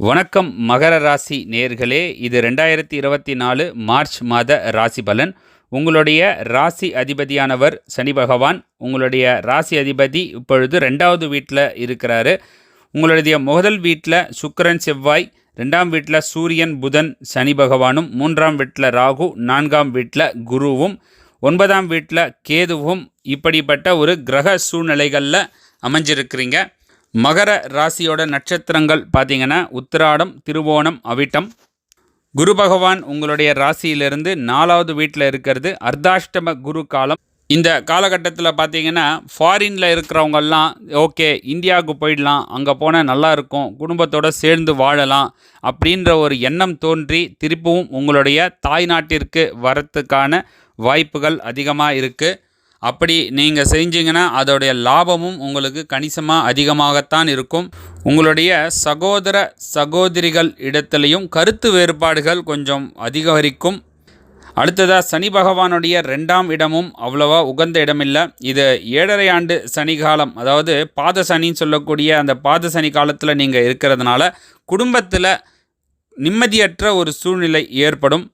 வணக்கம் மகர ராசி நேர்களே. இது ரெண்டாயிரத்தி இருபத்தி நாலு மார்ச் மாத ராசி பலன். உங்களுடைய ராசி அதிபதியானவர் சனி பகவான் உங்களுடைய ராசி அதிபதி இப்பொழுது ரெண்டாவது வீட்டில் இருக்கிறாரு. உங்களுடைய முதல் வீட்டில் சுக்கிரன் செவ்வாய் ரெண்டாம் வீட்டில் சூரியன் புதன் சனி பகவானும் மூன்றாம் வீட்டில் ராகு நான்காம் வீட்டில் குருவும் ஒன்பதாம் வீட்டில் கேதுவும். இப்படிப்பட்ட ஒரு கிரக சூழ்நிலைகளில் அமைஞ்சிருக்கிறீங்க. மகர ராசியோட நட்சத்திரங்கள் பார்த்தீங்கன்னா உத்திராடம் திருவோணம் அவிட்டம். குரு பகவான் உங்களுடைய ராசியிலிருந்து நாலாவது வீட்டில் இருக்கிறது. அர்த்தாஷ்டம குரு காலம். இந்த காலகட்டத்தில் பார்த்தீங்கன்னா ஃபாரினில் இருக்கிறவங்கெல்லாம் ஓகே இந்தியாவுக்கு போயிடலாம். அங்கே போனால் நல்லா இருக்கும். குடும்பத்தோடு சேர்ந்து வாழலாம். அப்படின்ற ஒரு எண்ணம் தோன்றி திருப்பவும் உங்களுடைய தாய் நாட்டிற்கு வரத்துக்கான வாய்ப்புகள் அதிகமாக இருக்குது அப்படி நீங்கள் செஞ்சீங்கன்னா அதோடைய லாபமும் உங்களுக்கு கணிசமாக அதிகமாகத்தான் இருக்கும். உங்களுடைய சகோதர சகோதரிகள் இடத்துலையும் கருத்து வேறுபாடுகள் கொஞ்சம் அதிகரிக்கும். அடுத்ததாக சனி பகவானுடைய ரெண்டாம் இடமும் அவ்வளவா உகந்த இடமில்லை. இது ஏழரை ஆண்டு சனி காலம். அதாவது பாத சனின்னு சொல்லக்கூடிய அந்த பாத சனி காலத்தில் நீங்கள் இருக்கிறதுனால குடும்பத்தில் நிம்மதியற்ற ஒரு சூழ்நிலை ஏற்படும்.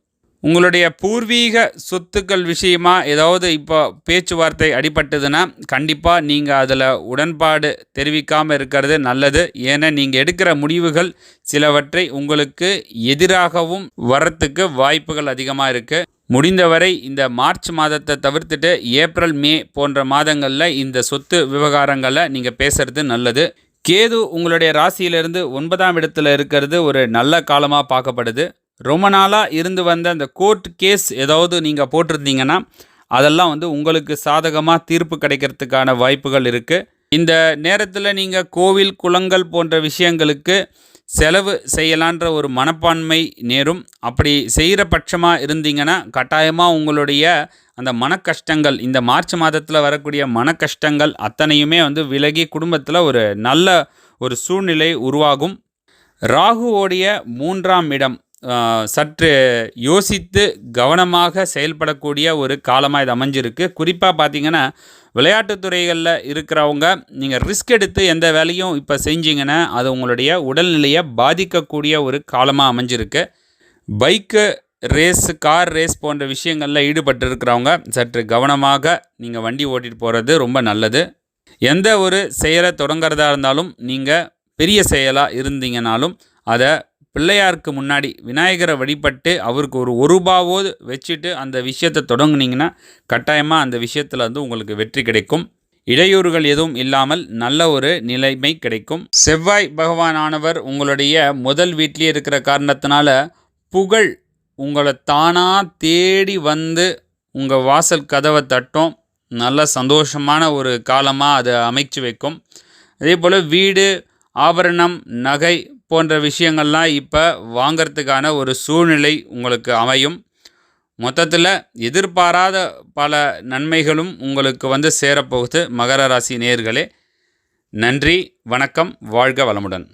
உங்களுடைய பூர்வீக சொத்துக்கள் விஷயமா ஏதாவது இப்போ பேச்சுவார்த்தை அடிபட்டதுன்னா கண்டிப்பாக நீங்கள் அதில் உடன்பாடு தெரிவிக்காமல் இருக்கிறது நல்லது. ஏன்னா நீங்கள் எடுக்கிற முடிவுகள் சிலவற்றை உங்களுக்கு எதிராகவும் வரத்துக்கு வாய்ப்புகள் அதிகமாக இருக்குது முடிந்தவரை இந்த மார்ச் மாதத்தை தவிர்த்துட்டு ஏப்ரல் மே போன்ற மாதங்களில் இந்த சொத்து விவகாரங்களை நீங்கள் பேசுகிறது நல்லது. கேது உங்களுடைய ராசியிலிருந்து ஒன்பதாம் இடத்துல இருக்கிறது ஒரு நல்ல காலமாக பார்க்கப்படுது. ரொம்ப நாளாக இருந்து வந்த அந்த கோர்ட் கேஸ் ஏதாவது நீங்கள் போட்டிருந்தீங்கன்னா அதெல்லாம் வந்து உங்களுக்கு சாதகமாக தீர்ப்பு கிடைக்கிறதுக்கான வாய்ப்புகள் இருக்குது இந்த நேரத்தில் நீங்கள் கோவில் குளங்கள் போன்ற விஷயங்களுக்கு செலவு செய்யலான்ற ஒரு மனப்பான்மை நேரும். அப்படி செய்கிற பட்சமாக இருந்தீங்கன்னா கட்டாயமாக உங்களுடைய அந்த மன கஷ்டங்கள் இந்த மார்ச் மாதத்தில் வரக்கூடிய மன கஷ்டங்கள் அத்தனையுமே வந்து விலகி குடும்பத்தில் ஒரு நல்ல ஒரு சூழ்நிலை உருவாகும். ராகுவோடைய மூன்றாம் இடம் சற்று யோசித்து கவனமாக செயல்படக்கூடிய ஒரு காலமாக இது அமைஞ்சிருக்கு. குறிப்பாக பார்த்தீங்கன்னா விளையாட்டுத்துறைகளில் இருக்கிறவங்க நீங்கள் ரிஸ்க் எடுத்து எந்த வேலையும் இப்போ செஞ்சிங்கன்னா அது உங்களுடைய உடல்நிலையை பாதிக்கக்கூடிய ஒரு காலமாக அமைஞ்சிருக்கு. பைக்கு ரேஸ் கார் ரேஸ் போன்ற விஷயங்களில் ஈடுபட்டு இருக்கிறவங்க சற்று கவனமாக நீங்கள் வண்டி ஓட்டிகிட்டு போகிறது ரொம்ப நல்லது. எந்த ஒரு செயலை தொடங்குறதா இருந்தாலும் நீங்கள் பெரிய செயலாக இருந்தீங்கனாலும் அதை பிள்ளையாருக்கு முன்னாடி விநாயகரை வழிபட்டு அவருக்கு ஒரு ஒரு ரூபாவோது வச்சுட்டு அந்த விஷயத்தை தொடங்குனீங்கன்னா கட்டாயமாக அந்த விஷயத்தில் வந்து உங்களுக்கு வெற்றி கிடைக்கும். இடையூறுகள் எதுவும் இல்லாமல் நல்ல ஒரு நிலைமை கிடைக்கும். செவ்வாய் பகவானானவர் உங்களுடைய முதல் வீட்டிலே இருக்கிற காரணத்தினால புகழ் உங்களை தானாக தேடி வந்து உங்கள் வாசல் கதவை தட்டும். நல்ல சந்தோஷமான ஒரு காலமாக அதை அமைச்சு வைக்கும். அதே போல் வீடு ஆபரணம் நகை போன்ற விஷயங்கள்லாம் இப்போ வாங்கிறதுக்கான ஒரு சூழ்நிலை உங்களுக்கு அமையும். மொத்தத்தில் எதிர்பாராத பல நன்மைகளும் உங்களுக்கு வந்து சேரப்போகுது. மகர ராசி நேர்களே நன்றி வணக்கம் வாழ்க வளமுடன்.